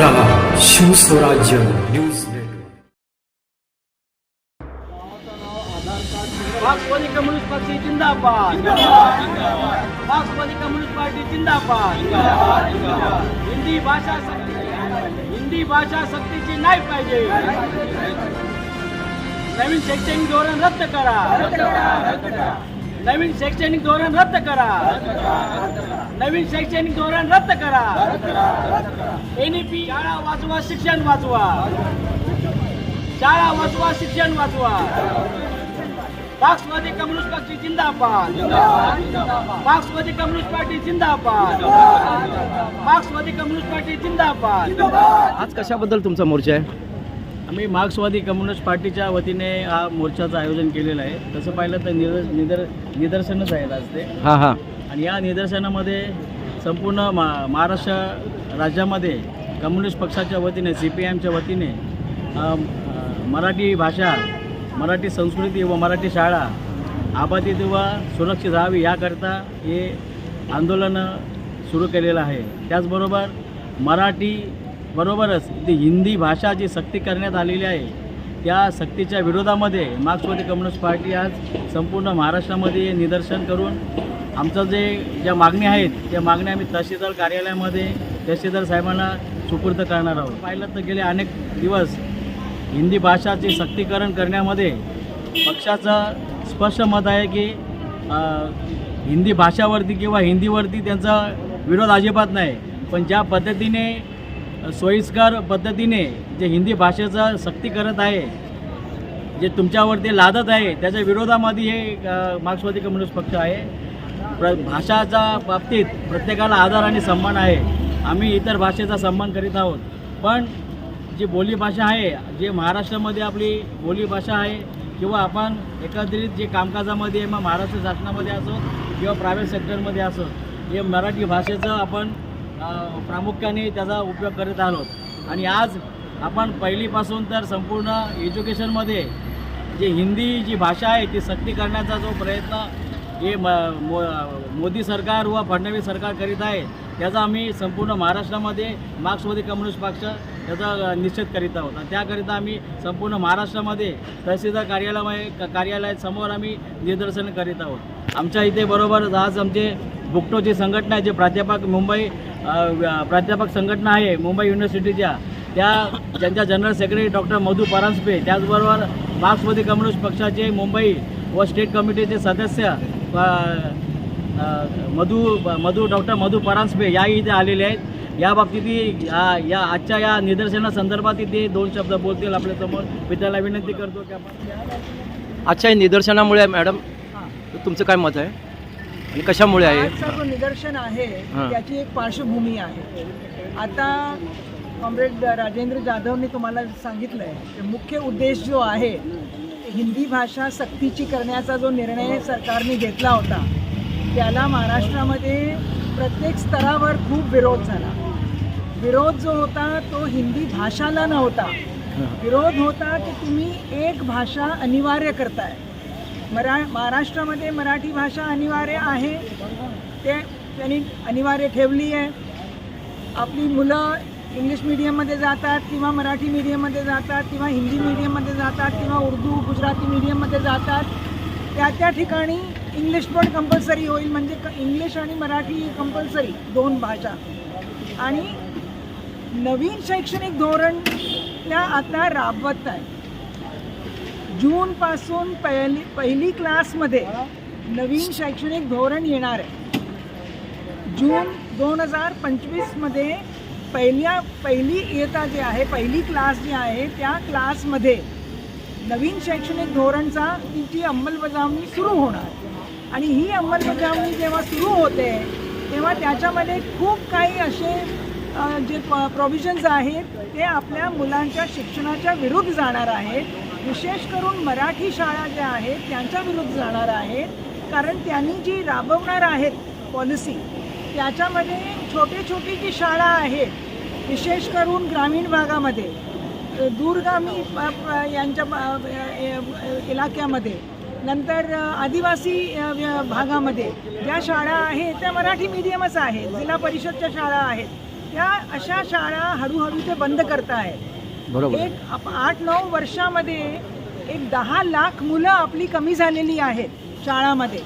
रहा शिवस्वराज्य न्यूज मार्क्सवादी communist party जिंदाबाद. मार्क्सवादी कम्युनिस्ट पार्टी जिंदाबाद. हिंदी भाषा हिंदी भाषा सक्तीची नाही पाहिजे. नवीन शैक्षणिक धोरण रद्द करा. नवीन शैक्षणिक धोरण रद्द करा. नवीन शैक्षणिक धोरण रद्द करा. एनईपी शाळा वाचवा शिक्षण वाचवा. शाळा वाचवा शिक्षण वाचवा. मार्क्सवादी कम्युनिस्ट पार्टी जिंदाबाद. मार्क्सवादी कम्युनिस्ट पार्टी जिंदाबाद. मार्क्सवादी कम्युनिस्ट पार्टी जिंदाबाद. आज कशाबद्दल तुमचा मोर्चा आहे? आम्ही मार्क्सवादी कम्युनिस्ट पार्टीच्या वतीने हा मोर्चाचं आयोजन केलेलं आहे. तसं पाहिलं तर निदर निदर निदर्शनच आहेत आज ते. हां हां. आणि या निदर्शनामध्ये संपूर्ण मा महाराष्ट्र राज्यामध्ये कम्युनिस्ट पक्षाच्या वतीने सी पी एमच्या वतीने मराठी भाषा मराठी संस्कृती व मराठी शाळा आबादित व सुरक्षित राहावी याकरता हे आंदोलन सुरू केलेलं आहे. त्याचबरोबर मराठी बरोबरच ती हिंदी भाषा जी सक्ती करण्यात आलेली आहे त्या सक्तीच्या विरोधामध्ये मार्क्सवादी कम्युनिस्ट पार्टी आज संपूर्ण महाराष्ट्रामध्ये निदर्शन करून आमचं जे ज्या मागण्या आहेत त्या मागण्या आम्ही तहसीलदार कार्यालयामध्ये तहसीलदार साहेबांना सुपूर्द करणार आहोत. पाहिलं तर गेले अनेक दिवस हिंदी भाषाचे सक्तीकरण करण्यामध्ये पक्षाचं स्पष्ट मत आहे की हिंदी भाषावरती किंवा हिंदीवरती त्यांचा विरोध अजिबात नाही. पण ज्या पद्धतीने सोयीस्कर पद्धतीने जे हिंदी भाषेचं सक्ती करत आहे जे तुमच्यावरती लादत आहे त्याच्या विरोधामध्ये हे मार्क्सवादी कम्युनिस्ट पक्ष आहे. प्र भाषाच्या बाबतीत प्रत्येकाला आदर आणि सन्मान आहे. आम्ही इतर भाषेचा सन्मान करीत आहोत. पण जी बोलीभाषा आहे जे महाराष्ट्रामध्ये आपली बोलीभाषा आहे किंवा आपण एकत्रित जे कामकाजामध्ये मग महाराष्ट्र शासनामध्ये असो किंवा प्रायव्हेट सेक्टरमध्ये असो हे मराठी भाषेचं आपण प्रामुख्याने त्याचा उपयोग करत आहोत. आणि आज आपण पहिलीपासून तर संपूर्ण एज्युकेशनमध्ये जी हिंदी जी भाषा आहे ती सक्ती करण्याचा जो प्रयत्न हे म मो मोदी सरकार व फडणवीस सरकार करीत आहे त्याचा आम्ही संपूर्ण महाराष्ट्रामध्ये मार्क्सवादी कम्युनिस्ट पक्ष त्याचा निश्चित करीत आहोत. आणि त्याकरिता आम्ही संपूर्ण महाराष्ट्रामध्ये तहसीलदार कार्यालयामध्ये कार्यालयासमोर आम्ही निदर्शन करीत आहोत. आमच्या इथे बरोबर आज आमचे बुकटोची संघटना आहे जे प्राध्यापक मुंबई प्राध्यापक संघटना आहे मुंबई युनिव्हर्सिटीच्या. त्या त्यांच्या general secretary doctor Madhu Paranjape त्याचबरोबर मार्क्सवादी कम्युनिस्ट पक्षाचे मुंबई व स्टेट कमिटीचे सदस्य मधु मधु डॉक्टर मधु परांजपे याही इथे आलेले आहेत. या बाबतीत या या आजच्या या निदर्शनासंदर्भात ते दोन शब्द बोलतील आपल्यासमोर मी त्याला विनंती करतो की आपण आजच्या निदर्शनामुळे मॅडम तुमचं काय मत आहे? कशामुळे आहे? आजचा जो निदर्शन आहे हां. त्याची एक पार्श्वभूमी आहे. आता कॉम्रेड राजेंद्र जाधवने तुम्हाला सांगितलं आहे मुख्य उद्देश जो आहे हिंदी भाषा सक्तीची करण्याचा जो निर्णय सरकारने घेतला होता त्याला महाराष्ट्रामध्ये प्रत्येक स्तरावर खूप विरोध झाला. विरोध जो होता तो हिंदी भाषाला नव्हता. विरोध होता की तुम्ही एक भाषा अनिवार्य करताय. मरा महाराष्ट्रामध्ये मराठी भाषा अनिवार्य आहे. ते त्यांनी अनिवार्य ठेवली आहे. आपली मुलं इंग्लिश मीडियममध्ये जातात किंवा मराठी मीडियममध्ये जातात किंवा हिंदी मीडियममध्ये जातात किंवा उर्दू गुजराती मीडियममध्ये जातात. त्या त्या ठिकाणी इंग्लिश पण कंपल्सरी होईल. म्हणजे क इंग्लिश आणि मराठी कंपल्सरी दोन भाषा. आणि नवीन शैक्षणिक धोरण त्या आता राबवत आहे. जूनपासून पहिली पहिली क्लासमध्ये नवीन शैक्षणिक धोरण येणार आहे. जून दोन हजार पंचवीसमध्ये पहिल्या पहिली इयत्ता जी आहे पहिली क्लास जी आहे त्या क्लासमध्ये नवीन शैक्षणिक धोरणचा तिची अंमलबजावणी सुरू होणार. आणि ही अंमलबजावणी जेव्हा सुरू होते तेव्हा त्याच्यामध्ये खूप काही असे जे प्रोव्हिजन्स आहेत ते आपल्या मुलांच्या शिक्षणाच्या विरुद्ध जाणार आहेत. विशेष करून मराठी शाळा ज्या आहेत त्यांच्या विरुद्ध जाणार आहेत. कारण त्यांनी जी राबवणार आहेत पॉलिसी त्याच्यामध्ये छोटे छोटी जी शाळा आहेत विशेष करून ग्रामीण भागामध्ये दूरगामी प- यांच्या इलाक्यामध्ये नंतर आदिवासी भागामध्ये ज्या शाळा आहेत त्या मराठी मीडियमच आहेत जिल्हा परिषदच्या शाळा आहेत. त्या अशा शाळा हळूहळू ते बंद करतायत बरोबर. एक आठ नऊ वर्षामध्ये एक दहा लाख मुलं आपली कमी झालेली आहेत शाळामध्ये.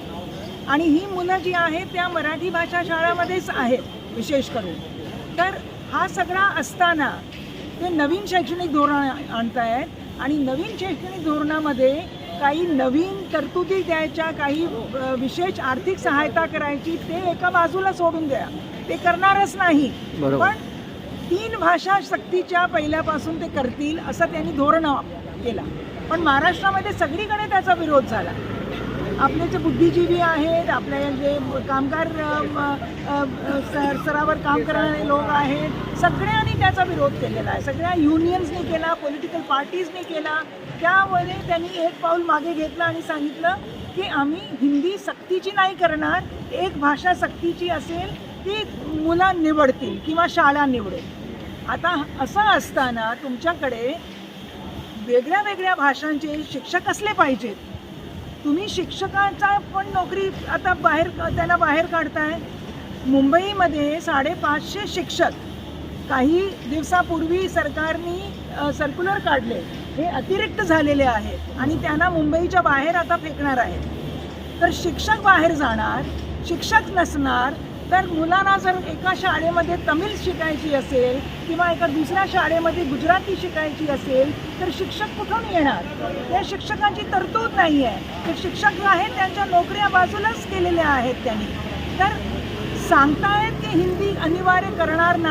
आणि ही मुलं जी आहेत त्या मराठी भाषा शाळामध्येच आहेत विशेष करून. तर हा सगळा असताना ते नवीन शैक्षणिक धोरण आणतायत आणि नवीन शैक्षणिक धोरणामध्ये काही नवीन तरतुदी द्यायच्या काही विशेष आर्थिक सहायता करायची ते एका बाजूला सोडून द्या. ते करणारच नाही. पण तीन भाषा सक्तीच्या पहिल्यापासून ते करतील असं त्यांनी धोरण केला. पण महाराष्ट्रामध्ये सगळीकडे त्याचा विरोध झाला. आपले जे बुद्धिजीवी आहेत आपले जे कामगार म, स्तरावर काम करणारे लोक आहेत सगळ्यांनी त्याचा विरोध केलेला आहे. सगळ्या युनियन्सनी केला पॉलिटिकल पार्टीजनी केला. त्यामुळे त्यांनी एक पाऊल मागे घेतलं आणि सांगितलं की आम्ही हिंदी सक्तीची नाही करणार एक भाषा सक्तीची असेल ती मुलं निवडतील किंवा शाळा निवडेल. आता असं असताना तुमच्याकडे वेगळ्या वेगळ्या भाषांचे शिक्षक असले पाहिजेत. तुम्ही शिक्षकाचा पण नोकरी आता बाहेर त्याला बाहेर काढताय. मुंबईमध्ये साडेपाचशे शिक्षक काही दिवसापूर्वी सरकारने सर्क्युलर काढले. हे अतिरिक्त झालेले आहेत आणि त्यांना मुंबईच्या बाहेर आता फेकणार आहेत. तर शिक्षक बाहेर जाणार शिक्षक नसणार तर मुलांना जर एका शाळेमध्ये तमिळ शिकायची असेल किंवा एका दुसऱ्या शाळेमध्ये गुजराती शिकायची असेल तर शिक्षक कुठून येणार? या शिक्षकांची तरतूद नाही आहे तर शिक्षक जे आहेत त्यांच्या नोकऱ्या बाजूलाच केलेल्या आहेत त्यांनी. तर सांगतायत की हिंदी अनिवार्य करणार नाही.